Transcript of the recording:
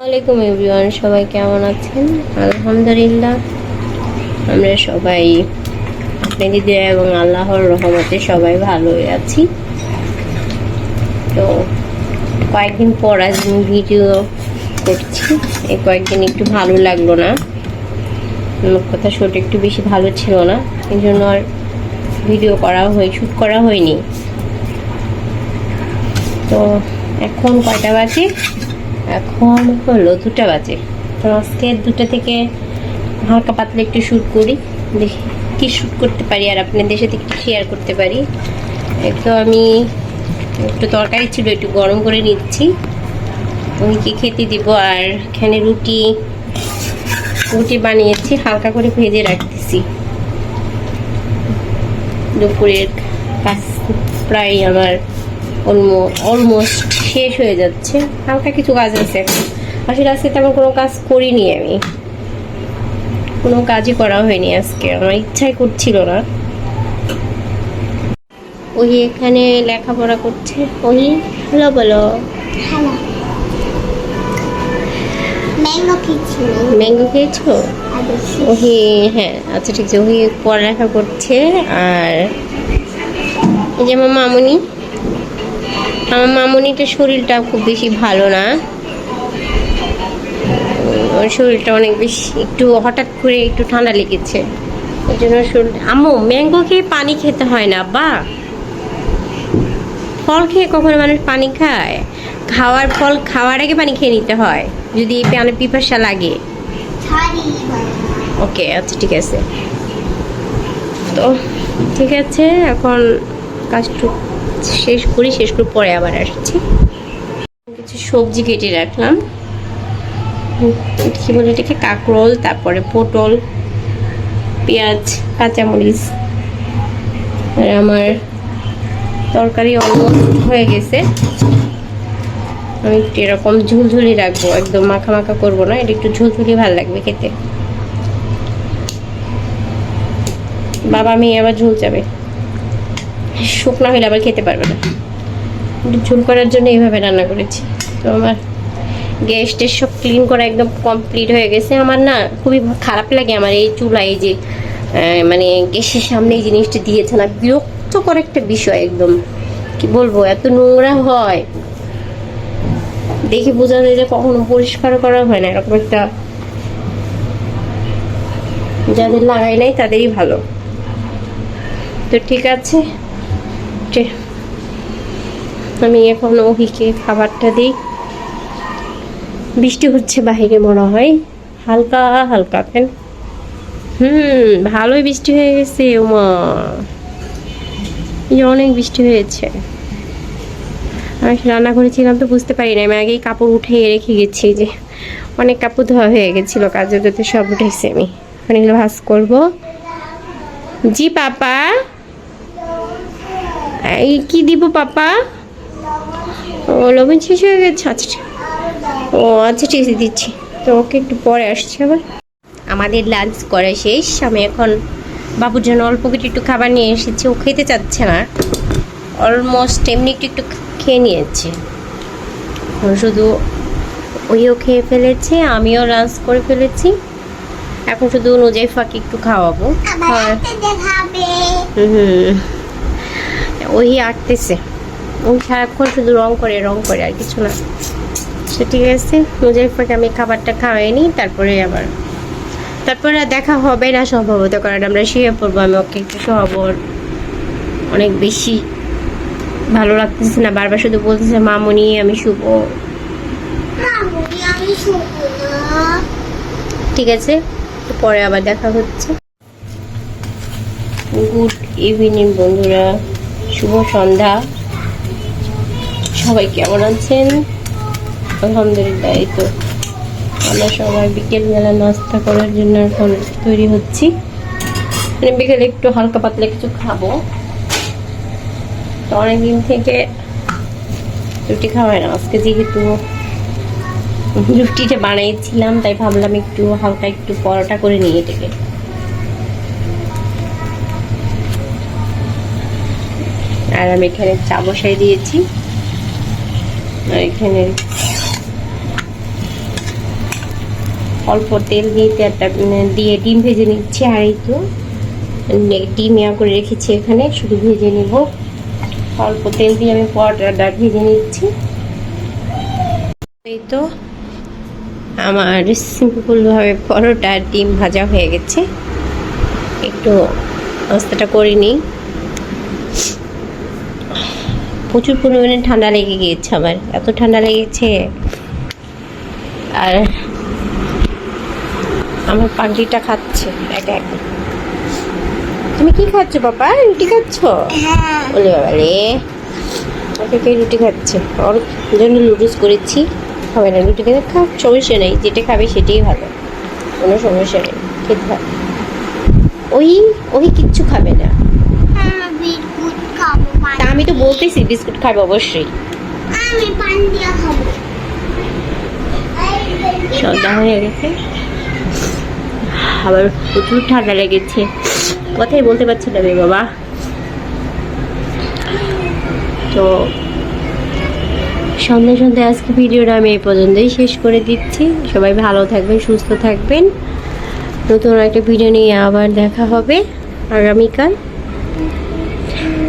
আসসালামাইকুম এভরিওয়ান, সবাই কেমন আছেন? আলহামদুলিল্লাহ, আমরা সবাই আপনাদের এবং আল্লাহর রহমতে সবাই ভালোই আছি। তো কয়েকদিন পর আজ আমি ভিডিও করছি। এই কয়েকদিন একটু ভালো লাগল না। কথা শুট একটু বেশি ভালো ছিল না। এই জন্য আর ভিডিও করা হয় শ্যুট করা হয়নি। তো এখন কয়টা বাজে? এখন হলো দুটা বাজে। তো আজকে দুটা থেকে হালকা পাতলা একটু শ্যুট করি। দেখি কি শ্যুট করতে পারি আর আপনাদের সাথে একটু শেয়ার করতে পারি। একটু আমি একটু তরকারি ছিল, একটু গরম করে নিচ্ছি। ওইকে খেতে দিব? আর এখানে রুটি রুটি বানিয়েছি, হালকা করে ভেজে রাখতেছি। দুপুরের কাজ প্রায় আমার অলমোস্ট শেষ হয়ে যাচ্ছে। হালকা কিছু কাজ আছে আসলে আজকে তেমন কোনো কাজ করিনি আমি। কোনো কাজই করা হয়নি আজকে। আমার ইচ্ছাই করছিল না। ওই এখানে লেখাপড়া করছে। ওই হ্যালো বলো। ম্যাঙ্গো ম্যাঙ্গো খেয়েছো। ওহি হ্যাঁ আচ্ছা ঠিক আছে। ওহি পড়ালেখা করছে। আর এই যে আমার মামুনি। আমার মামুনিটার শরীরটা খুব বেশি ভালো না। ওর শরীরটা অনেক বেশি একটু হঠাৎ করে একটু ঠান্ডা লেগেছে। ওই জন্য শরীর আম্মু ম্যাঙ্গো খেয়ে পানি খেতে হয় না বা ফল খেয়ে কখনো মানুষ পানি খায়। খাওয়ার ফল খাওয়ার আগে পানি খেয়ে নিতে হয় যদি পানি পিপাসা লাগে। ওকে আচ্ছা ঠিক আছে। তো ঠিক আছে এখন কাজটু শেষ করি, শেষ করে পরে আবার আসছি। কিছু সবজি কেটে রাখলাম। কি বলে এটাকে? কাঁকরোল, তারপরে পটল, পেঁয়াজ, কাঁচামরিচ, আর আমার তরকারি অলমোস্ট হয়ে গেছে। আমি একটু এরকম ঝুলঝুলি রাখব, একদম মাখা মাখা করব না, এটা একটু ঝুলঝুলি ভালো লাগবে খেতে। বাবা, মেয়ে আবার ঝুল যাবে শুকনা হলে আবার খেতে পারবে না। ঝুল করার জন্য এইভাবে রান্না করেছি। তো আমার গ্যাস টেস সব ক্লিন করা একদম কমপ্লিট হয়ে গেছে। আমার না খুবই খারাপ লাগে আমার এই চুলা এই যে মানে গ্যাসের সামনে এই জিনিসটা দিয়েছে না, বিরক্তকর একটা বিষয় একদম। কি বলব, এত নোংরা হয়। দেখে বোঝা যায় যে কখনো পরিষ্কার করা হয় না, এরকম একটা যাদের লাগাই নাই তাদেরই ভালো। তো ঠিক আছে। যে- আমি এখন ওহিকে খাবারটা দিই। বৃষ্টি হচ্ছে বাইরে মনে হয়। হালকা হালকা কেন? হুম, ভালোই বৃষ্টি হয়ে গেছে ওমা অনেক বৃষ্টি হয়েছে। আমি রান্না করেছিলাম তো বুঝতে পারি না আমি আগেই কাপড় উঠিয়ে রেখে গেছি যে অনেক কাপড় ধোয়া হয়ে গেছিল, কাজের যাতে সব উঠেছি আমি। অনেকগুলো ভাজ করব। জি, পাপা। এই কি দিব পাপা? ও লবণ শেষ হয়ে গেছে আচ্ছা ও আচ্ছা ঠিক আছে দিচ্ছি। তো ওকে একটু পরে আসছে আবার। আমাদের লাঞ্চ করা শেষ। আমি এখন বাবুর জন্য অল্প কিছু একটু খাবার নিয়ে এসেছি। ও খেতে চাচ্ছে না। অলমোস্ট এমনি একটু একটু খেয়ে নিয়েছে। শুধু ওইও খেয়ে ফেলেছে আমিও লাঞ্চ করে ফেলেছি। এখন শুধু নুজাইফাকে একটু খাওয়াবো। হুম। ওই আঁকতেছে ওই সারাক্ষণ শুধু রং করে রং করে আর কিছু না। সে ঠিক আছে। মুজাইফাকে আমি খাবারটা খাওয়াই নিই তারপরে আবার। তারপরে দেখা হবে না সম্ভবত, কারণ আমরা শুয়ে পড়ব, আমি ওকে একটু ওর অনেক বেশি ভালো লাগতেছে না। বারবার শুধু বলতেছে মামুনি আমি শুভ ঠিক আছে পরে আবার দেখা হচ্ছে। গুড ইভিনিং বন্ধুরা। শুভ সন্ধ্যা। সবাই কেমন আছেন? আলহামদুলিল্লাহ, এই তো আমরা সবাই বিকেলবেলা নাস্তা করার জন্য এখন তৈরি হচ্ছি। মানে বিকেলে একটু হালকা পাতলা কিছু খাব। তো অনেকদিন থেকে রুটি খাওয়াই না। আজকে যেহেতু রুটিটা বানিয়েছিলাম, তাই ভাবলাম একটু হালকা একটু পরোটা করে নিয়ে এটাকে। আর আমি এখানে চা বসাই দিয়েছি। আর এখানে অল্প তেল দিয়ে তেলটা দিয়ে ডিম ভেজে নিচ্ছি আর এই তো ডিম ইয়া করে রেখেছি এখানে, শুধু ভেজে নিব। অল্প তেল দিয়ে আমি পরোটাটা ভেজে নিচ্ছি। এই তো আমার সিম্পলভাবে পরোটা ডিম ভাজা হয়ে গেছে। একটু নাস্তাটা করে নিই। প্রচুর পরিমাণে ঠান্ডা লেগে গিয়েছে আমার। এত ঠান্ডা লেগেছে। আর আমার পাগড়িটা খাচ্ছে। একা একা তুমি কি খাচ্ছ বাবা? রুটি খাচ্ছ? হ্যাঁ। বলে বাবা রে। ওকে রুটি খাচ্ছে? ওর জন্য লুডুস করেছি। হবে না রুটি খেতে খা সমস্যা নেই। যেটা খাবে সেটাই ভালো। কোনো সমস্যা নেই। খেতে ওই ওই কিচ্ছু খাবে না আমি বিস্কুট খাব পান তা আমি তো বলতেছি বিস্কুট খাবে অবশ্যই। আমি পান দিয়ে খাব। সন্ধ্যা হয়ে গেছে। আবার প্রচুর ঠান্ডা লেগেছে। কথাই বলতে পারছি না রে বাবা। তো সন্ধ্যে সন্ধ্যে আজকে ভিডিওটা আমি এই পর্যন্তই শেষ করে দিচ্ছি। সবাই ভালো থাকবেন সুস্থ থাকবেন। নতুন একটা ভিডিও নিয়ে আবার দেখা হবে আগামীকাল।